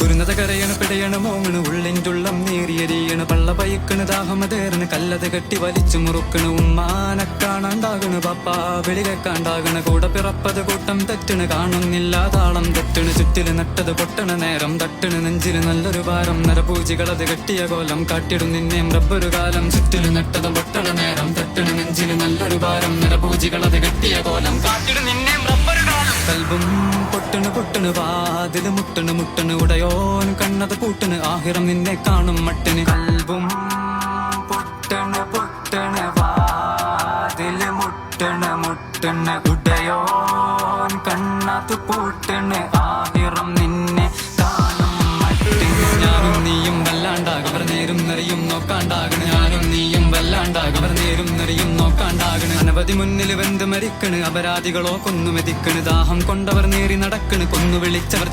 കുരുന്നത കരയണ പിടയണ മോങ്ങണ് ഉള്ളിന്റുള്ളം നേറിയരിയണ് പള്ള പയക്കണ് ദാഹമതേറണ് കല്ലത് കെട്ടി വലിച്ചു മുറുക്കണ് ഉമ്മാനെ കാണാണ്ടാകണ് പപ്പ വിളി കേക്കാണ്ടാകണ് കൂടെ പിറപ്പത് കൂട്ടം തെറ്റണ് കാണുന്നില്ല താളം തെറ്റണ് ചുറ്റിൽ നട്ടത് പൊട്ടണ നേരം തട്ടണ് നെഞ്ചിൽ നല്ലൊരു ഭാരം നരപൂജികളത് കെട്ടിയ കോലം കാട്ടിടും നിന്നെ റബ്ബൊരു കാലം ചുറ്റിൽ നട്ടത് പൊട്ടണ നേരം തട്ടണ് നെഞ്ചിൽ നല്ലൊരു ഭാരം നരപൂജികളത് കെട്ടിയ കോലം കൽബും പൊട്ടണ് പൊട്ടണ് വാതിൽ മുട്ടണ് മുട്ടണ് ഉടയോൻ കണ്ണത് പൂട്ടണ് ആഹിറം നിന്നെ കാണും മട്ടിന്. കൽബും പൊട്ടണ് പൊട്ടണ് വാതിൽ മുട്ടണ് മുട്ടണ് ഉടയോൻ കണ്ണത് പൂട്ടണ് ആഹിറം നിന്നെ കാണും മട്ടിന്. ഞാനും നീയും വല്ലാണ്ടാകും നേരും നിറയും നോക്കാണ്ടാകണ് ഞാനും നേരും അനവധി മുന്നിൽ വെന്ത് മരിക്കണ്. അപരാധികളോ കൊന്നു മെതിക്കണ്. ദാഹം കൊണ്ടവർ നേറി നടക്കണ്. കൊന്നു വിളിച്ചവർ